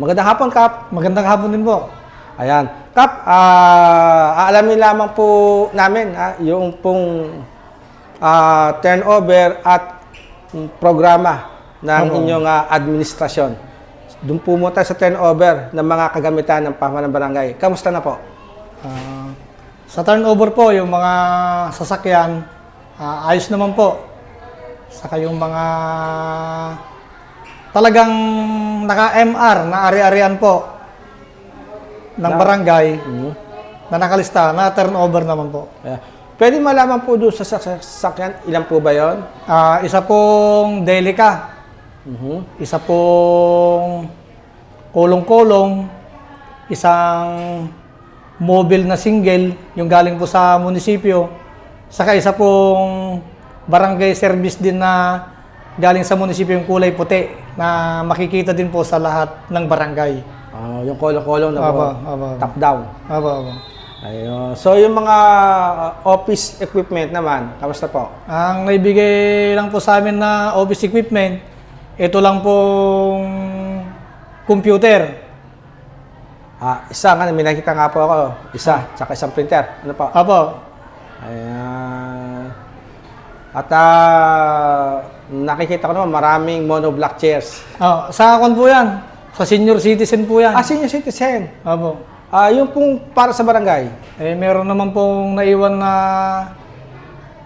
Magandang hapon, Kap. Magandang hapon din po. Ayan. Kap, ah, aalamin lamang po namin ah, yung pong ah, turnover at programa ng Opo. inyong ah, administrasyon. Doon po muna tayo sa turnover ng mga kagamitan ng pamahalaan ng barangay. Kamusta na po? Ah, sa turnover po, yung mga sasakyan, ah, ayos naman po. Saka yung mga talagang naka-MR na ari-arian po ng barangay Mhm. na nakalista, na turnover naman po. Ayan. Pwede malaman po doon sa sak- sasakyan, ilan po ba yon? Ah, isa pong Delica, Mhm. isa pong kulong-kulong, isang mobile na single, yung galing po sa munisipyo, saka isa pong barangay service din na galing sa munisipyo yung kulay puti na makikita din po sa lahat ng barangay. Ah, yung kolong-kolong na po. Aba, aba, aba. Top down. Aba, aba. Ayun. So, yung mga ah, office equipment naman, kamusta po? Ang naibigay lang po sa amin na office equipment, ito lang pong computer. Ah, isa nga, may nakita nga po ako. Isa, tsaka isang printer. Ano po? Apo, Ayan. At ah, nakikita ko naman maraming monoblock chairs. oh, sa akon po yan. Sa senior citizen po yan. Ah, senior citizen. Apo. Ah, yung pong para sa barangay. Eh, meron naman pong naiwan na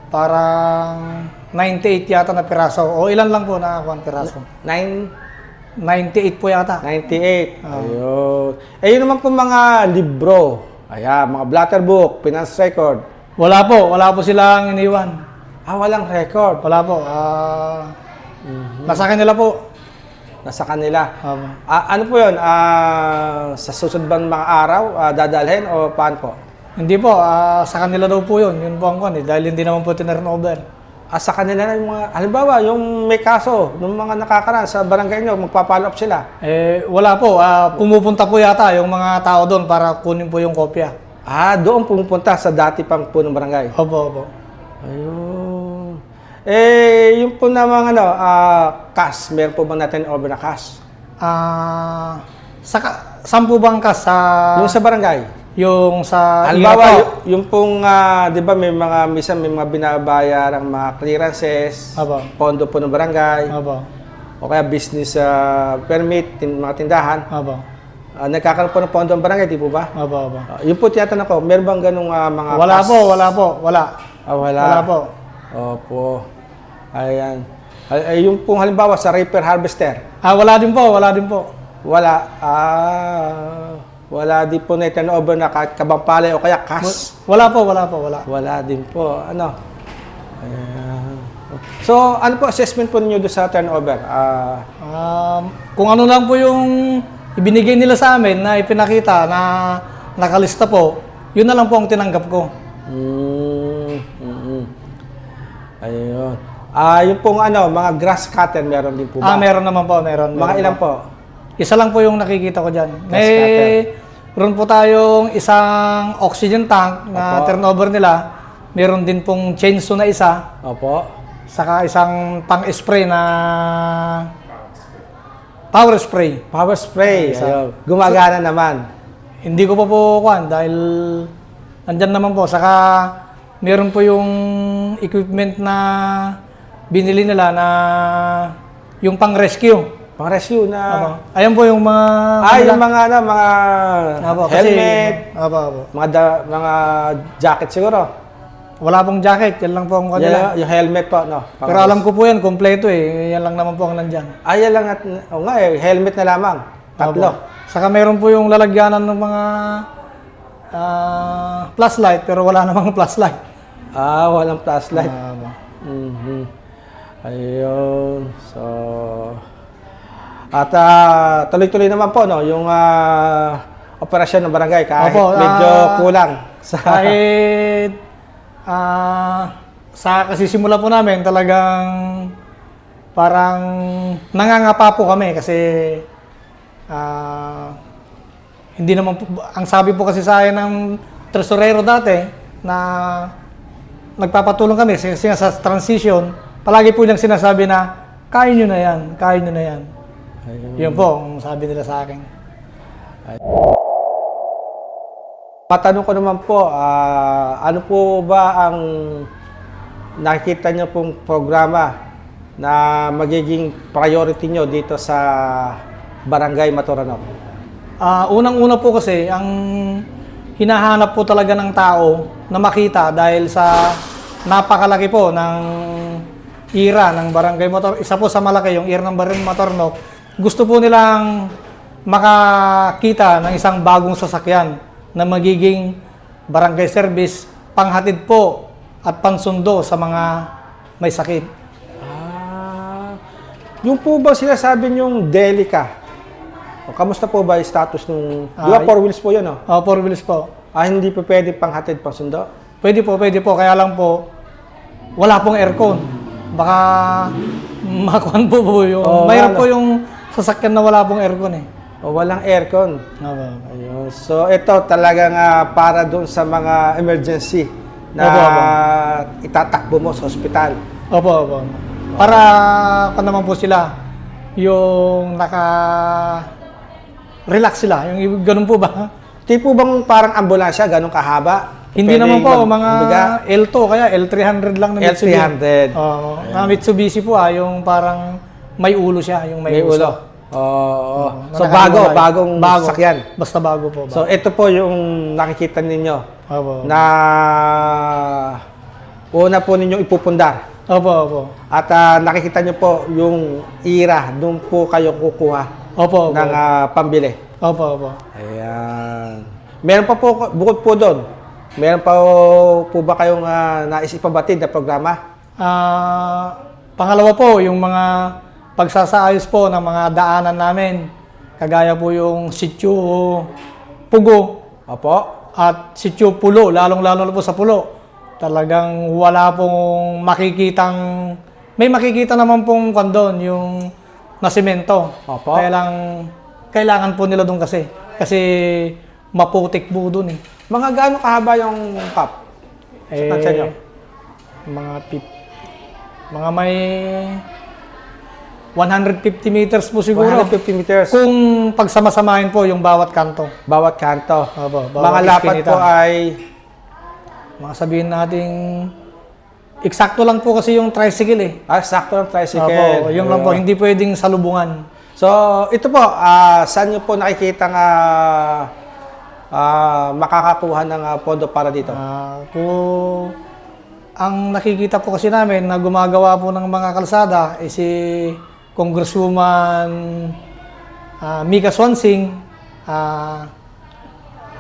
parang 98 yata na piraso. O ilan lang po na ako piraso? 9, 98 po yata. 98. Ah. Ayun. Eh, yun naman po mga libro. Ayan, mga blatter book, finance record. Wala po, wala po silang iniwan. Ah, walang record. Wala po. Ah, Nasa kanila po. Nasa kanila. Apo. Ah, ano po yun? Ah, sa susunod bang mga araw, ah, dadalhin o paano po? Hindi po, ah, sa kanila daw po yun. Yun po ang kwan eh. Dahil hindi naman po tinurnover. Ah, sa kanila na yung mga, halimbawa, yung may kaso, ng mga nakakaraan sa barangay nyo, magpa-follow up sila. Eh, wala po. Ah, pumupunta po yata yung mga tao doon para kunin po yung kopya. Ah, doon pumupunta sa dati pang punong barangay. Opo, opo. Ayun. Eh, yung po namang ano, ah, cash, meron po bang natin over na cash? Ah, saka, saan po bang ka sa... Yung sa barangay. yung sa... Halimbawa, yung, yung pong, ah, di ba, may mga, minsan may mga binabayar ang mga clearances, Aba. pondo po ng barangay, Aba. o kaya business ah, permit, tin, mga tindahan. Aba. Ah, nagkakaroon po ng pondo ng barangay, di po ba? Aba, aba. Ah, yun po tinatanong ko, meron bang ganung ah, mga Wala cash? po, wala po, wala. Ah, wala. Wala po. Opo. Ayan. Ay, ay, yung pong halimbawa sa reaper harvester, Ah, wala din po, wala din po. wala. Ah, wala din po na turnover na kabampalay o kaya cash. Wala po, wala po, wala. Wala din po. Ano? Ayan. So, ano po assessment po ninyo doon sa turnover? Ah, Um, kung ano lang po yung ibinigay nila sa amin na ipinakita na nakalista po, yun na lang po ang tinanggap ko. mm, mm, mm. Ayun. Ah, yung pong ano, mga grass cutter meron din po ba? Ah, meron naman po, meron. mga meron ilan po? Isa lang po yung nakikita ko dyan. May, meron po tayong isang oxygen tank na Opo. turnover nila. Meron din pong chainsaw na isa. Opo. Saka isang pang-spray na power spray. Power spray. Isa. Ayun. Gumagana naman. Hindi ko pa po kuhan dahil andyan naman po. Saka meron po yung equipment na binili nila na yung pang-rescue. Pang rescue na. Aba. Ayan po yung mga... Ah, yung mga ano, mga Aba, kasi- helmet, Aba, aba. mga da- mga jacket siguro. Wala pong jacket, yan lang po ang kanila. Yung, yung helmet po, no. Pang- Pero alam ko po yan, kompleto eh. Yan lang naman po ang nandyan. Ah, yan lang at oh, nga eh, helmet na lamang. Tatlo. Aba. Saka meron po yung lalagyanan ng mga ah, flashlight, pero wala namang flashlight. Ah, walang flashlight. Aba. Mhm. Ayun. So at ah, tuloy-tuloy naman po no yung ah, operasyon ng barangay kahit Opo, medyo ah, kulang sa Kahit ah, sa kasisimula po namin talagang parang nangangapa po kami kasi ah, hindi naman po, ang sabi po kasi sa akin ng tresorero dati na nagpapatulong kami kasi sa transition, palagi po nilang sinasabi na kaya nyo na yan, kaya nyo na yan. Ayun. Yun po ang sabi nila sa akin. Patanong ko naman po, ah, ano po ba ang nakikita niyo pong programa na magiging priority niyo dito sa Barangay Maturanok? Ah, unang-una po kasi, ang hinahanap po talaga ng tao na makita dahil sa napakalaki po ng ira ng Barangay Motor. Isa po sa malaki, yung ira ng Barangay Motornok. Gusto po nilang makakita ng isang bagong sasakyan na magiging barangay service, panghatid po at pansundo sa mga may sakit. Ah, yung po ba sinasabi niyong Delica? O, kamusta po ba yung status nung... di ba Ay. four wheels po yun, no? Uh, four wheels po. Ah, hindi po pwede pang hatid, pang sundo? Pwede po, pwede po. Kaya lang po, wala pong aircon. Baka makuhan po po yung... Mayroon wala. po yung sasakyan na wala pong aircon eh. O, walang aircon. Opo. Ayun. So, ito talagang ah, para doon sa mga emergency na Opo, opo. itatakbo mo sa ospital. Opo, opo. Para pa naman po sila, yung naka... Relax sila. Yung ganun po ba? Di po bang parang ambulansya, ganun kahaba? Hindi naman po, mag- mga mabiga? L2, kaya L300 lang na Mitsubishi. L300. Oo. na Mitsubishi po ah, yung parang may ulo siya, yung may, May uso. ulo. Oo. Na so, bago, nakahiwalay. bagong bago. sakyan. Basta bago po. So, ito po yung nakikita ninyo Opo. na una po ninyong ipupundar. Opo, opo. At ah, nakikita nyo po yung ira, doon po kayo kukuha Opo, opo. ng ah, pambili. Opo, opo. Ayan. Meron pa po, bukod po doon, meron pa po ba kayong ah, nais ipabatid na programa? Ah, pangalawa po, yung mga pagsasaayos po ng mga daanan namin. Kagaya po yung sityo Pugo Opo. at sityo Pulo, lalong-lalo po sa Pulo. Talagang wala pong makikitang, may makikita naman pong kandon, yung nasimento. Opo. Kaya lang, kailangan po nila doon kasi. Kasi maputik po doon eh. Mga gaano kahaba yung cup? Eh, Sa inyo? mga pip, mga may 150 meters po siguro. 150 meters. Kung pagsama-samahin po yung bawat kanto. Bawat kanto. Opo, Mga bawat lapat iskinita. po ay Mga sabihin nating eksakto lang po kasi yung tricycle eh. ah, sakto ng tricycle. Opo, yung lang po, hindi pwedeng salubungan. So, ito po, ah, saan nyo po nakikita nga ah, makakakuha ng ah, pondo para dito? Ah, kung ang nakikita po kasi namin na gumagawa po ng mga kalsada ay si Congresswoman ah, Mika Swansing. Ah,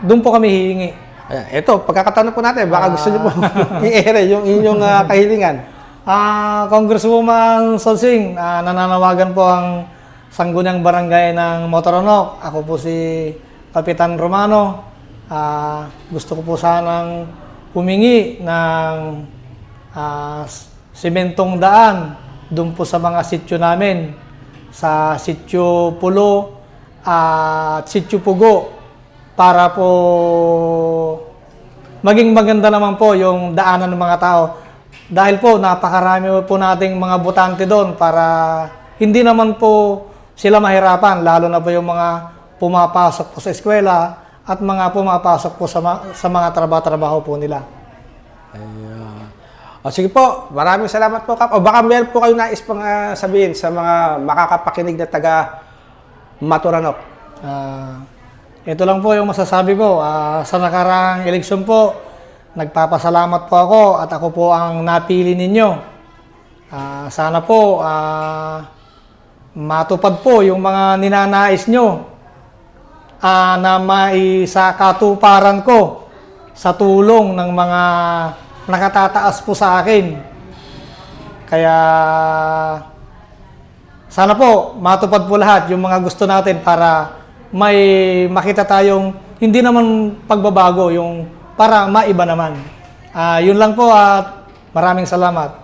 doon po kami hihingi. Ayan, ito, pagkakatanong po natin, baka gusto nyo po i-ere yung inyong ah, kahilingan. Ah, Congresswoman Swansing, ah, nananawagan po ang Sangguniang Barangay ng Motoronok. Ako po si Kapitan Romano. Ah, gusto ko po sanang humingi ng ah, s- simentong daan doon po sa mga sityo namin. Sa sityo Pulo at sityo Pugo para po maging maganda naman po yung daanan ng mga tao. Dahil po napakarami po nating mga botante doon para hindi naman po sila mahirapan, lalo na po yung mga pumapasok po sa eskwela at mga pumapasok po sa, ma- sa mga trabaho-trabaho po nila. Ayan. O sige po, maraming salamat po, Kap. O baka meron po kayo nais pang ah, sabihin sa mga makakapakinig na taga Maturanok. Ah, ito lang po yung masasabi ko. Ah, sa nakarang eleksyon po, nagpapasalamat po ako at ako po ang napili ninyo. Ah, sana po ah, matupad po yung mga ninanais nyo ah, na maisakatuparan ko sa tulong ng mga nakatataas po sa akin. Kaya sana po matupad po lahat yung mga gusto natin para may makita tayong hindi naman pagbabago yung para maiba naman. Ah, yun lang po at maraming salamat.